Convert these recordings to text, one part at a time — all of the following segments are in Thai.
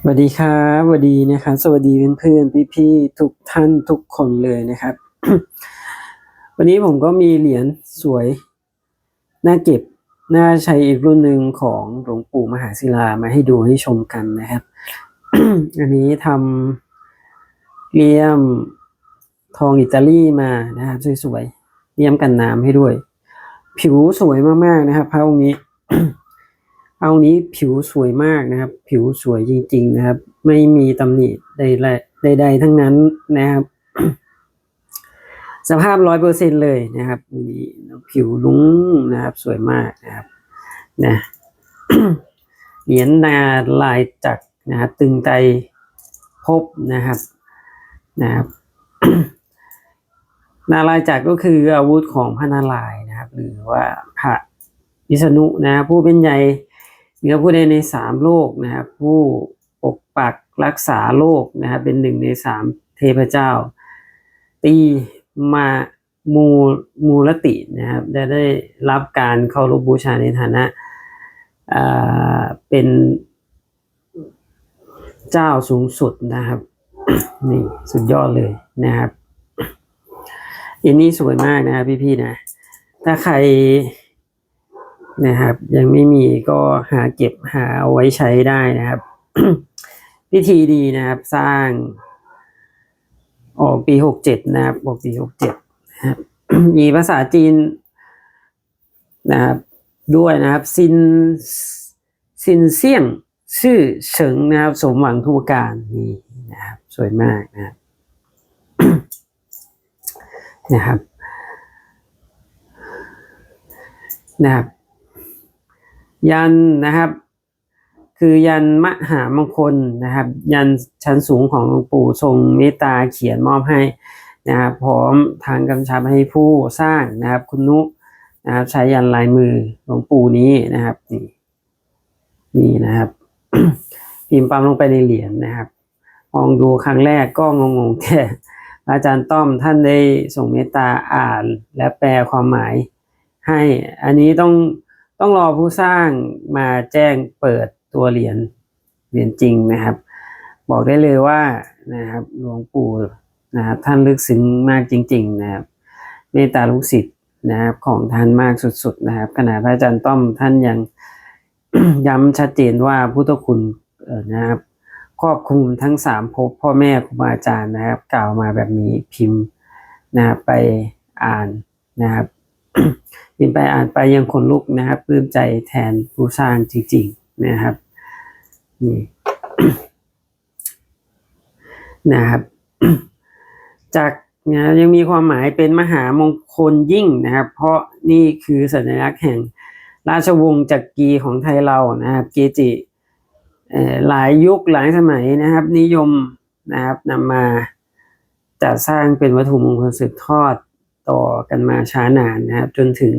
สวัสดีครับสวัสดีนะครับสวัสดีเพื่อนๆพี่ๆทุกท่านทุกคนเลยนะครับ วันนี้ผมก็มีเหรียญสวยน่าเก็บน่าใช้อีกรุ่นหนึ่งของหลวงปู่มหาศิลามาให้ดูให้ชมกันนะครับ อันนี้ทำเลี่ยมทองอิตาลีมานะครับสวยๆเลี่ยมกันน้ำให้ด้วย ผิวสวยมากๆนะครับพระองค์นี้ เอานี้ผิวสวยมากนะครับ ผิวสวยจริง ๆ นะครับ ไม่มีตำหนิใดๆใดๆทั้งนั้นนะครับ สภาพร้อยเปอร์เซ็นเลยนะครับนี่ผิวลุ้งนะครับ สวยมากนะครับนะเหรียญนาลายจักนะครับตึงใจพบนะครับนะครับนาลายจักก็คืออาวุธของพระนารายณ์นะครับ หรือว่าพระวิษณุนะผู้เป็นใหญ่ เนือผู้ใดในสามโลกนะครับผู้ปกปักรักษาโลกนะครับเป็นหนึ่งในสามเทพเจ้า ตีมามูมูลตินะครับได้ได้รับการเคารพบูชาในฐานะอ่าเป็นเจ้าสูงสุดนะครับนี่สุดยอดเลยนะครับอันนี้สวยมากนะครับพี่ๆนะ ถ้าใคร นะครับ ยังไม่มีก็หาเก็บหาเอาไว้ใช้ได้นะครับวิธีดีนะครับสร้าง ออกปีหกเจ็ดนะครับออกปีหกเจ็ดนะครับมีภาษาจีนนะครับด้วยนะครับซินซินเซียงชื่อเฉิงนะครับ สมหวังทุกการนี่นะครับ สวยมากนะครับนะครับนะครับ ยันนะครับ คือยันมหามงคลนะครับ ยันชั้นสูงของหลวงปู่ทรงเมตตาเขียนมอบให้นะครับพร้อมทางกำชับให้ผู้สร้างนะครับ คุณนุนะครับใช้ยันลายมือหลวงปู่นี้นะครับนี่นี่นะครับพิมพ์ปั๊มลงไปในเหรียญนะครับมองดูครั้งแรกก็งงๆแค่อาจารย์ต้อมท่านได้ส่งเมตตาอ่านและแปลความหมายให้ อันนี้ต้อง ต้องรอผู้สร้างมาแจ้งเปิดตัวเหรียญเหรียญจริงนะครับ บอกได้เลยว่านะครับหลวงปู่นะครับท่านลึกซึ้งมากจริง ๆ นะครับเมตตาลูกศิษย์นะครับของท่านมากสุดๆนะครับขณะพระอาจารย์ต้อมท่านยังย้ำชัดเจนว่าพุทธคุณนะครับครอบคลุมทั้งสามภพพ่อแม่ครูบาอาจารย์นะครับ กล่าวมาแบบนี้พิมพ์นะครับไปอ่านนะครับ พิมพ์ไปอ่านไปยังขนลุกนะครับปลื้มใจแทนผู้สร้างจริง ๆนะครับนี่นะครับ จากนะยังมีความหมายเป็นมหามงคลยิ่งนะครับ เพราะนี่คือสัญลักษณ์แห่งราชวงศ์จักรีของไทยเรานะครับ เกจิเอ่หลายยุคหลายสมัยนะครับ นิยมนะครับนำมาจัดสร้างเป็นวัตถุมงคลสืบทอด ต่อกันมาช้านานนะครับจนถึง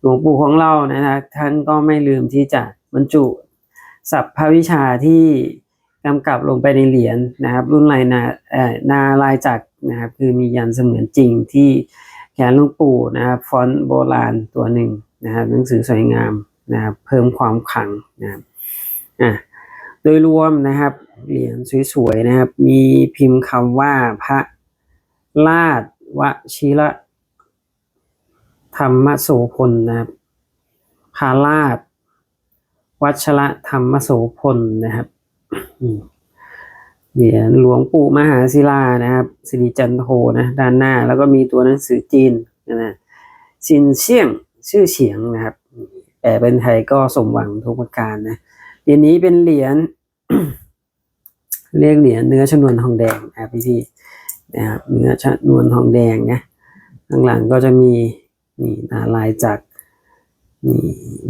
หลวงปู่ของเรานะครับ ท่านก็ไม่ลืมที่จะบรรจุศัพท์ภวิชาที่กำกับลงไปในเหรียญนะครับ รุ่นลายนาเอ่อนาลายจักนะครับคือมียันเสมือนจริงที่แขนหลวงปู่นะครับฟอนต์โบราณตัวหนึ่งนะครับหนังสือสวยงามนะครับเพิ่มความขลังนะครับอะโดยรวมนะครับเหรียญสวยๆนะครับ มีพิมพ์คำว่าพระราชวชิระ รรมโสพลนะครับพระราชวัชระธรรมโสพลนะครับเหรียญหลวงปู่มหาศิลานะครับสิริจันโทนะด้านหน้า แล้วก็มีตัวหนังสือจีนนะชินเชี่ยงชื่อเฉียงนะครับแปลเป็นไทยก็สมหวังทุกประการนะเหรียญนี้เป็นเหรียญเรียกเหรียญเนื้อชนวนทองแดงนะพี่พี่นะครับเนื้อชนวนทองแดงนะข้างหลังก็จะมี นี่นาลายจักรนี่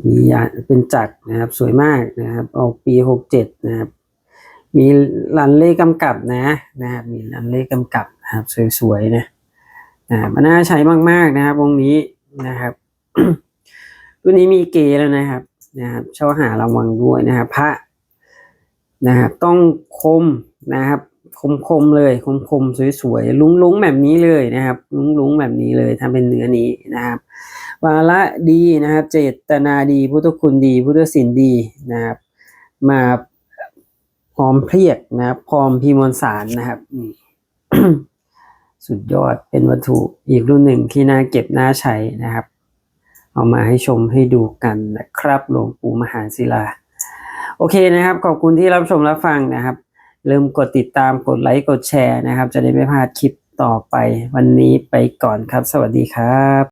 มียาเป็นจักรนะครับ สวยมากนะครับออกปีหกเจ็ดนะครับ มีรันเล่กำกับนะนะครับมีรันเล่กำกับนะครับ สวยๆนะนะครับมันน่าใช้มากๆนะครับวงนี้นะครับรุ่นนี้มีเกแล้วนะครับนะครับช่อหาระวังด้วยนะครับ พระนะครับ ต้องคมนะครับ คมคมๆเลยคมคมๆสวยๆลุ้งลุงๆแบบนี้เลยนะครับ ลุ้งลุงๆแบบนี้เลยถ้าเป็นเนื้อนี้นะครับ วาระดีนะครับ เจตนาดีพุทธคุณดี พุทธศิลดีนะครับ มาผอมเพรียกนะครับ พร้อมพิมพ์มวลสารนะครับสุดยอดเป็นวัตถุอีกรุ่นหนึ่งที่น่าเก็บน่าใช้นะครับ เอามาให้ชมให้ดูกันนะครับหลวงปู่มหาศิลา โอเคนะครับ ขอบคุณที่รับชมรับฟังนะครับ ลืมกดติดตามกดไลค์กดแชร์นะครับ จะได้ไม่พลาดคลิปต่อไป วันนี้ไปก่อนครับ สวัสดีครับ